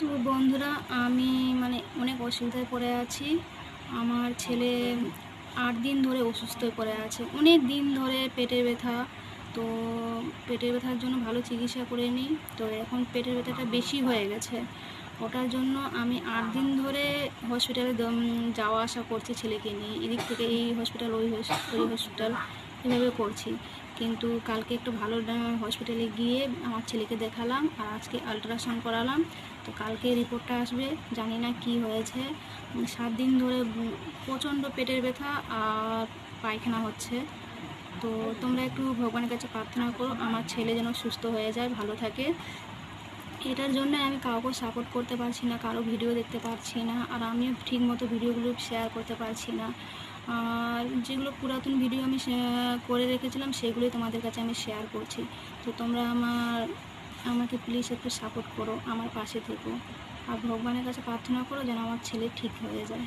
তো বন্ধুরা, আমি মানে অনেক অসুবিধায় পড়ে আছি। আমার ছেলে আট দিন ধরে অসুস্থ হয়ে পড়ে আছে। অনেক দিন ধরে পেটের ব্যথা। তো পেটের ব্যথার জন্য ভালো চিকিৎসা করে নিই তো এখন পেটের ব্যথাটা বেশি হয়ে গেছে। ওটার জন্য আমি আট দিন ধরে হসপিটালে যাওয়া আসা করছি ছেলেকে নিয়ে। এদিক থেকে এই হসপিটাল ওই হসপিটাল এভাবে করছি। কিন্তু কালকে একটু ভালো হসপিটালে গিয়ে আমার ছেলেকে দেখালাম আর আজকে আলট্রাসাউন্ড করালাম। তো কালকে রিপোর্টটা আসবে, জানি না কি হয়েছে। সাত দিন ধরে প্রচণ্ড পেটের ব্যথা আর পায়খানা হচ্ছে। তো তোমরা একটু ভগবানের কাছে প্রার্থনা করো, আমার ছেলে যেন সুস্থ হয়ে যায়, ভালো থাকে। এটার জন্য আমি কাউকে সাপোর্ট করতে পারছি না, কারও ভিডিও দেখতে পারছি না, আর আমিও ঠিকমতো ভিডিওগুলো শেয়ার করতে পারছি না। আর যেগুলো পুরাতন ভিডিও আমি করে রেখেছিলাম, সেগুলোই তোমাদের কাছে আমি শেয়ার করছি। তো তোমরা আমার, আমাকে প্লিজ একটু সাপোর্ট করো, আমার পাশে থেকো। আর ভগবানের কাছে প্রার্থনা করো যেন আমার ছেলে ঠিক হয়ে যায়।